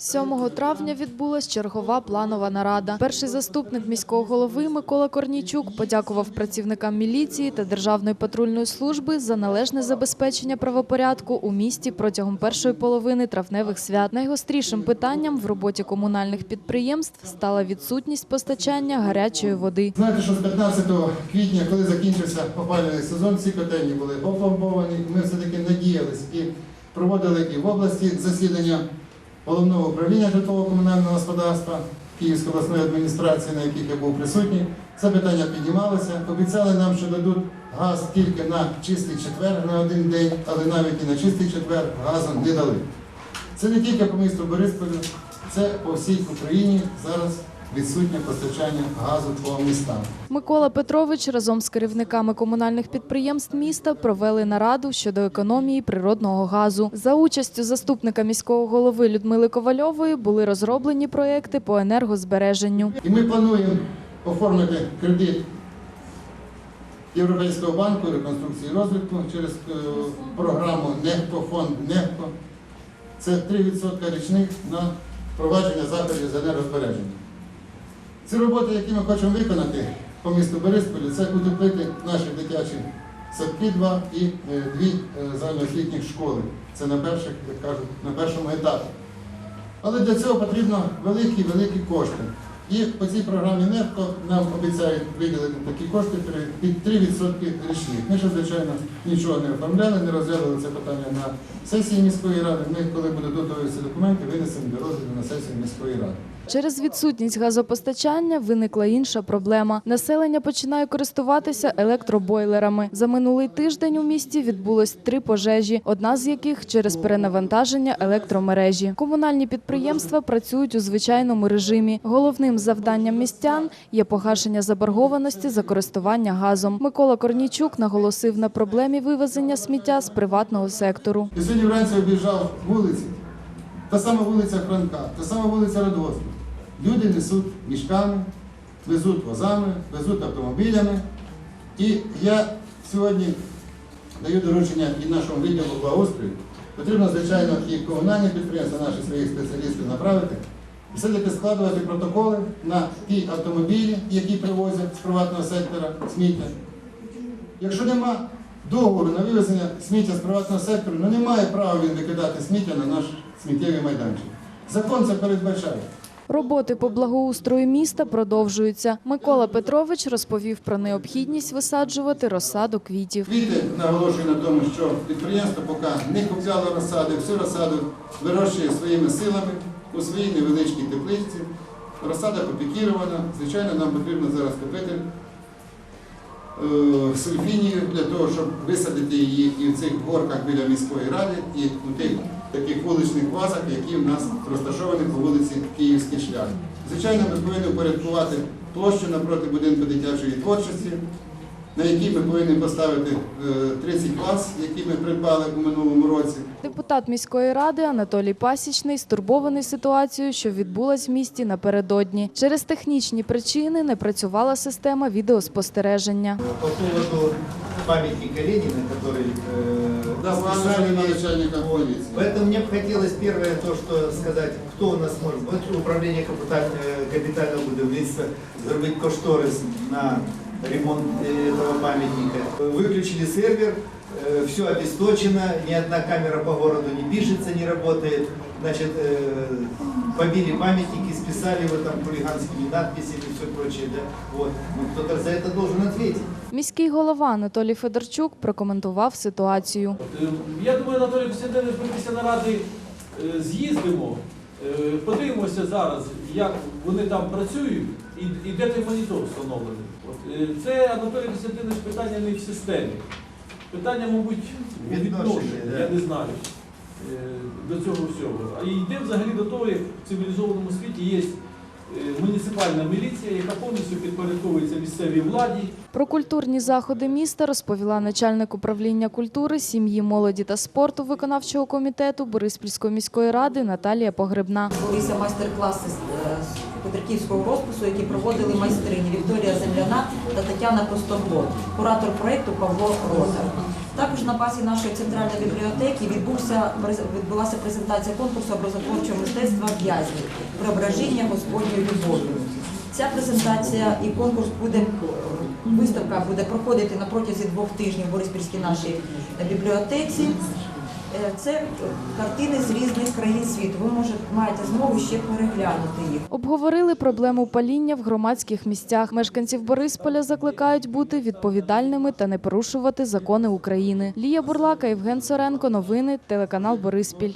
7 травня відбулась чергова планова нарада. Перший заступник міського голови Микола Корнійчук подякував працівникам міліції та Державної патрульної служби за належне забезпечення правопорядку у місті протягом першої половини травневих свят. Найгострішим питанням в роботі комунальних підприємств стала відсутність постачання гарячої води. Знаєте, що з 15 квітня, коли закінчився опалювальний сезон, всі котельні були опломбовані. Ми все-таки надіялись і проводили і в області засідання головного управління житлово-комунального господарства Київської обласної адміністрації, на яких я був присутній. Це питання піднімалося. Обіцяли нам, що дадуть газ тільки на чистий четвер на один день, але навіть і на чистий четвер газу не дали. Це не тільки по місту Борисполю, це по всій Україні зараз відсутнє постачання газу по містам. Микола Петрович разом з керівниками комунальних підприємств міста провели нараду щодо економії природного газу. За участю заступника міського голови Людмили Ковальової були розроблені проекти по енергозбереженню. І ми плануємо оформити кредит Європейського банку реконструкції і розвитку через е, програму НЕХТО, фонд НЕХТО. Це 3% річних на провадження заходів з енергозбереження. Ці роботи, які ми хочемо виконати по місту Борисполі, це утеплити наші дитячі садки два і е, дві е, загальноосвітніх школи. Це на перших, як кажуть, на першому етапі. Але для цього потрібно великі-великі кошти. І по цій програмі НЕФКО нам обіцяють виділити такі кошти під 3% річних. Ми ще, звичайно, нічого не оформляли, не розглянули це питання на сесії міської ради. Ми, коли готові ці документи, винесемо для розгляду на сесію міської ради. Через відсутність газопостачання виникла інша проблема. Населення починає користуватися електробойлерами. За минулий тиждень у місті відбулось три пожежі, одна з яких через перенавантаження електромережі. Комунальні підприємства працюють у звичайному режимі. Головним завданням містян є погашення заборгованості за користування газом. Микола Корнійчук наголосив на проблемі вивезення сміття з приватного сектору. І сьогодні вранці об'їжджав вулиці, та сама вулиця Франка, та сама вулиця Радгоспу. Люди несуть мішками, везуть возами, везуть автомобілями. І я сьогодні даю доручення і нашому відділу благоустрою. Потрібно, звичайно, і комунальні підприємства, наші своїх спеціалістів направити, все-таки складувати протоколи на ті автомобілі, які привозять з приватного сектора сміття. Якщо нема договору на вивезення сміття з приватного сектору, ну немає права він викидати сміття на наш сміттєвий майданчик. Закон це передбачає. Роботи по благоустрою міста продовжуються. Микола Петрович розповів про необхідність висаджувати розсаду квітів. Квіти наголошую на тому, що підприємство поки не купляло розсади, всю розсаду вирощує своїми силами у своїй невеличкій тепличці. Розсада попікірована. Звичайно, нам потрібно зараз купити е, сульфінію для того, щоб висадити її і в цих горках біля міської ради, і у тих таких вуличних вазах, які в нас розташовані по вулиці Київський шлях. Звичайно, ми повинні упорядкувати площу напроти будинку дитячої творчості, на якій ми повинні поставити е, 30 ваз, які ми придбали у минулому році. Депутат міської ради Анатолій Пасічний стурбований ситуацією, що відбулась в місті напередодні. Через технічні причини не працювала система відеоспостереження. По поводу памятника Ленина, который э, Да, списали на начальника полиции. Поэтому мне бы хотелось первое то, что сказать, кто у нас может быть управление капитального, капитального будівництва, зробити кошторис на ремонт э, этого памятника. Выключили сервер, все обесточено, ни одна камера по городу не пишется, не работает. Значит, э, побили памятники, списали его там хулиганскими надписями и все прочее. Да? Вот. Ну, кто-то за это должен ответить. Міський голова Анатолій Федорчук прокоментував ситуацію. Е, Я думаю, Анатолій Костянтинович, ми після наради е, з'їздимо, е, подивимося зараз, як вони там працюють і, і де той монітор встановлений. От, Це, Анатолій Костянтинович, питання не в системі. Питання, мабуть, у Відношення, відношенні, я не знаю, до цього всього. А йде взагалі до того, як в цивілізованому світі є муніципальна міліція, яка повністю підпорядковується місцевій владі. Про культурні заходи міста розповіла начальник управління культури, сім'ї, молоді та спорту виконавчого комітету Бориспільської міської ради Наталія Погребна. Відбулися майстер-класи е, Петриківського розпису, які проводили майстрині Вікторія Земляна та Тетяна Косторгло, куратор проєкту Павло Роза. Також на базі нашої центральної бібліотеки відбувся відбулася презентація конкурсу образотворчого мистецтва в'язнів преображення Господньою любов'ю. Ця презентація і конкурс буде виставка буде проходити на протязі двох тижнів в Бориспільській нашій бібліотеці. Е, Це картини з різних країн світу. Ви може маєте змогу ще переглянути їх. Обговорили проблему паління в громадських місцях. Мешканців Борисполя закликають бути відповідальними та не порушувати закони України. Лія Бурлака, Євген Соренко. Новини телеканал Бориспіль.